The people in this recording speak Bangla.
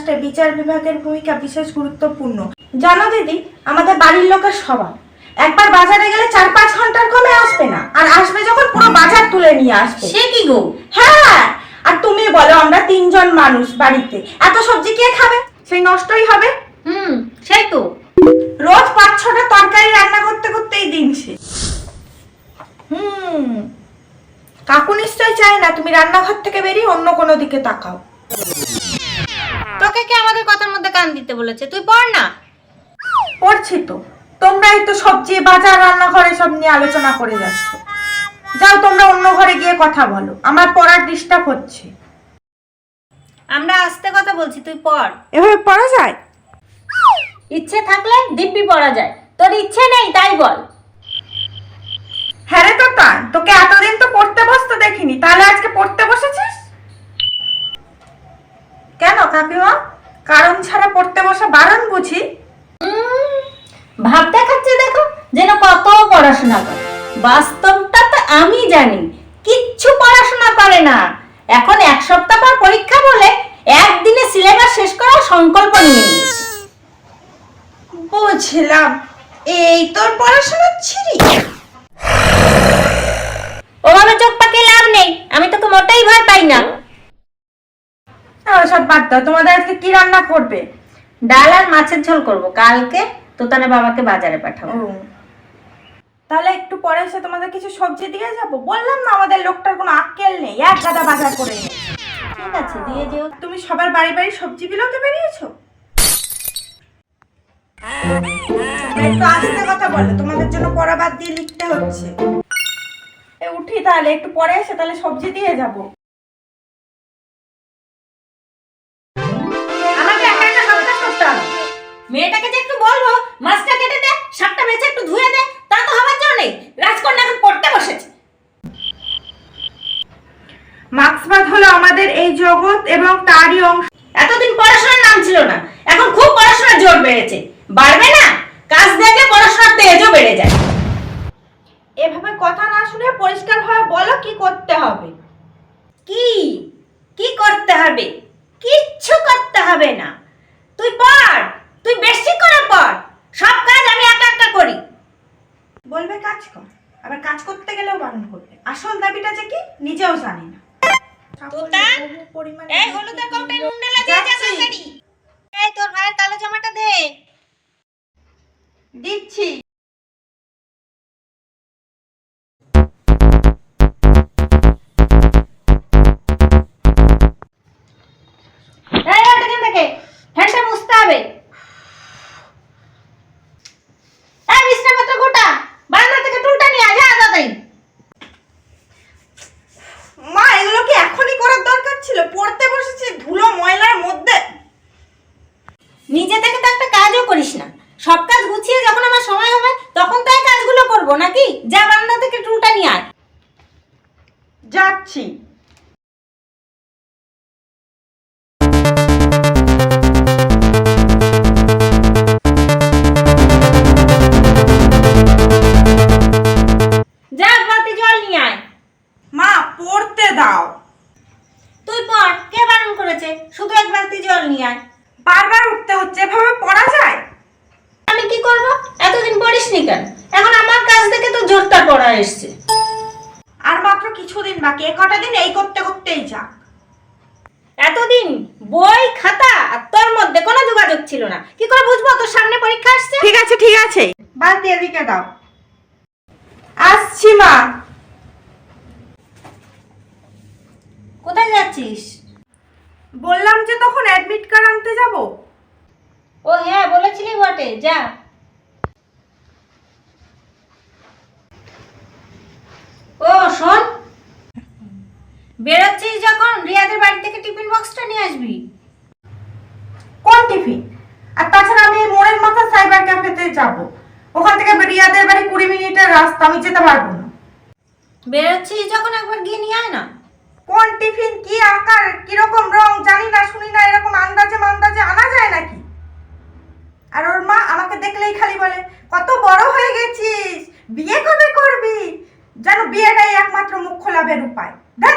রাষ্ট্রে বিচার বিভাগের ভূমিকা বিশেষ গুরুত্বপূর্ণ। জানো দিদি আমাদের বাড়ির লোকের স্বভাব। একবার বাজারে গেলে চার পাঁচ ঘণ্টার কমে আসবে না আর আসবে যখন পুরো বাজার তুলে নিয়ে আসবে। সে কি গো? হ্যাঁ আর তুমি বলো আমরা তিনজন মানুষ বাড়িতে এত সবজি কে খাবে? সেই নষ্টই হবে। হুম সেই তো। রোজ পাঁচ ছটা তরকারি রান্না করতে করতেই দিন শেষ। হুম কাকু নিশ্চয় চায় না তুমি রান্নাঘর থেকে বেরিয়ে অন্য কোনো দিকে তাকাও। তোকে আমাদের কথার মধ্যে কান দিতে বলেছে। তুই পড় না। পড়ছি তো। তোমরাই তো সবজি বাজার রান্নাঘরে সব নিয়ে আলোচনা করে যাচ্ছ। যাও তোমরা অন্য ঘরে গিয়ে কথা বলো। আমার পড়ার ডিস্টার্ব হচ্ছে। আমরা আস্তে কথা বলছি তুই পড়। এভাবে পড়া যায়? ইচ্ছে থাকলে দিব্যি পড়া যায়। তোর ইচ্ছে নেই তাই বল। হ্যাঁ রে তো তোকে এতদিন তো পড়তে বসতে দেখিনি। তাহলে আজকে পড়তে বসেছিস? কেন কাকিমা কারণ ছাড়া পড়তে বসা বারণ বুঝি। ভাব দেখাচ্ছে দেখো যেন কত পড়াশোনা করে। বাস্তবটা তো আমি জানি কিচ্ছু পড়াশোনা করে না। এখন এক সপ্তাহ পর পরীক্ষা বলে একদিনে সিলেবাস শেষ করার সংকল্প নিয়ে নিয়েছে। বুঝলাম। এই তোর পড়াশোনার ছিরি। ওভাবে চোখ পাকিয়ে লাভ নেই আমি তোকে মোটেই ভয় পাই না। সব বাদ দাও। তোমাদের আজকে কি রান্না করবে? ডাল আর মাছের ঝোল করব। কালকে তোতানে বাবাকে বাজারে পাঠাবো। তাহলে একটু পরে এসে তোমাদের কিছু সবজি দিয়ে যাব? বললাম না আমাদের লোকটার কোনো আক্কেল নেই। এক গাদা বাজার করে ঠিক আছে দিয়ে যেও। তুমি সবার বাড়ি বাড়ি সবজি বিলোতে বেরিয়েছো? একটু আস্তে কথা বলো। তোমাদের জন্য পড়া বাদ দিয়ে লিখতে হচ্ছে। এ উঠি তাহলে। একটু পরে এসে তাহলে সবজি দিয়ে যাব। মেয়েটাকে যে একটু বলব মাছটা কেটে দে শাকটা বেঁচে একটু ধুয়ে দে তা তো হবার জন্য নেই। রাজকন্যা এখন পড়তে বসেছে। মার্ক্সবাদ হলো আমাদের এই জগৎ এবং তারই অংশ। এতদিন পড়াশোনার নাম ছিল না এখন খুব পড়াশোনার জোর বেড়েছে। বাড়বে না? কাজ দেখলে পড়াশোনার তেজও বেড়ে যায়। এভাবে কথা না শুনে পরিষ্কার ভাবে বলো কি করতে হবে। কি? কি করতে হবে? কিচ্ছু করতে হবে না তুই পড় তুই বেশি করে পড় সব কাজ আমি একা একা করি বলবে কাজ কর। আবার কাজ করতে গেলেও বারণ করবে। আসল দাবিটা যে কি? নিজেও জানি না। তোতা, বহু পরিমাণে এই হলুদের কৌটায় নুন ঢেলা দিয়ে যা তাড়াতাড়ি। এই তোর ভাইয়ের কালো জামাটা দে। দিচ্ছি। নিজে থেকে তো একটা কাজও করিস না। সব কাজ গুছিয়ে যখন আমার সময় হবে তখন তো এই কাজগুলো করব নাকি? যা বারান্দা থেকে টুলটা নিয়ে আয়। যাচ্ছি। যা বালতি জল নিয়ে আয়। মা পড়তে দাও। তুই পড় কে বারণ করেছে? শুধু এক বালতি জল নিয়ে আয়। বারবার উঠতে হচ্ছে এভাবে পড়া যায়? আমি কি করব? এতদিন পড়িসনি কেন? এখন আমার কাজ থেকে তো জোরদার পড়া এসছে। আর মাত্র কিছুদিন বাকি এ কটা দিন এই করতে করতেই যা এতদিন বই খাতা আর তোর মধ্যে কোনো যোগাযোগ ছিল না। কি করে বুঝব? তোর সামনে পরীক্ষা আসছে? ঠিক আছে ঠিক আছে। বালতি এদিকে দাও। আসছি মা। কোথায় যাচ্ছিস? বললাম যে তখন অ্যাডমিট কার্ড আনতে যাব। ও হ্যাঁ বলেছিলি বটে যা। ও শোন। বেরোচ্ছিস যখন রিয়াদের বাড়ি থেকে টিফিন বক্সটা নিয়ে আসবি। কোন টিফিন? আর তাছাড়া আমি মোড়ের মাথা সাইবার ক্যাফেতে যাব। ওখান থেকে রিয়াদের বাড়ি কুড়ি মিনিটের রাস্তা আমি যেতে পারব না। বেরোচ্ছিস যখন একবার গিয়ে নিয়ে আয় না। কোন টিফিন, কি আকার, কীরকম রং, জানি না, শুনি না, এরকম আন্দাজে মান্দাজে আনা যায় নাকি? আর ওর মা আমাকে দেখলেই খালি বলে, কত বড় হয়ে গেছিস, বিয়ে কবে করবি? যেন বিয়েটাই একমাত্র মুখ্য লাভের উপায়। দেখ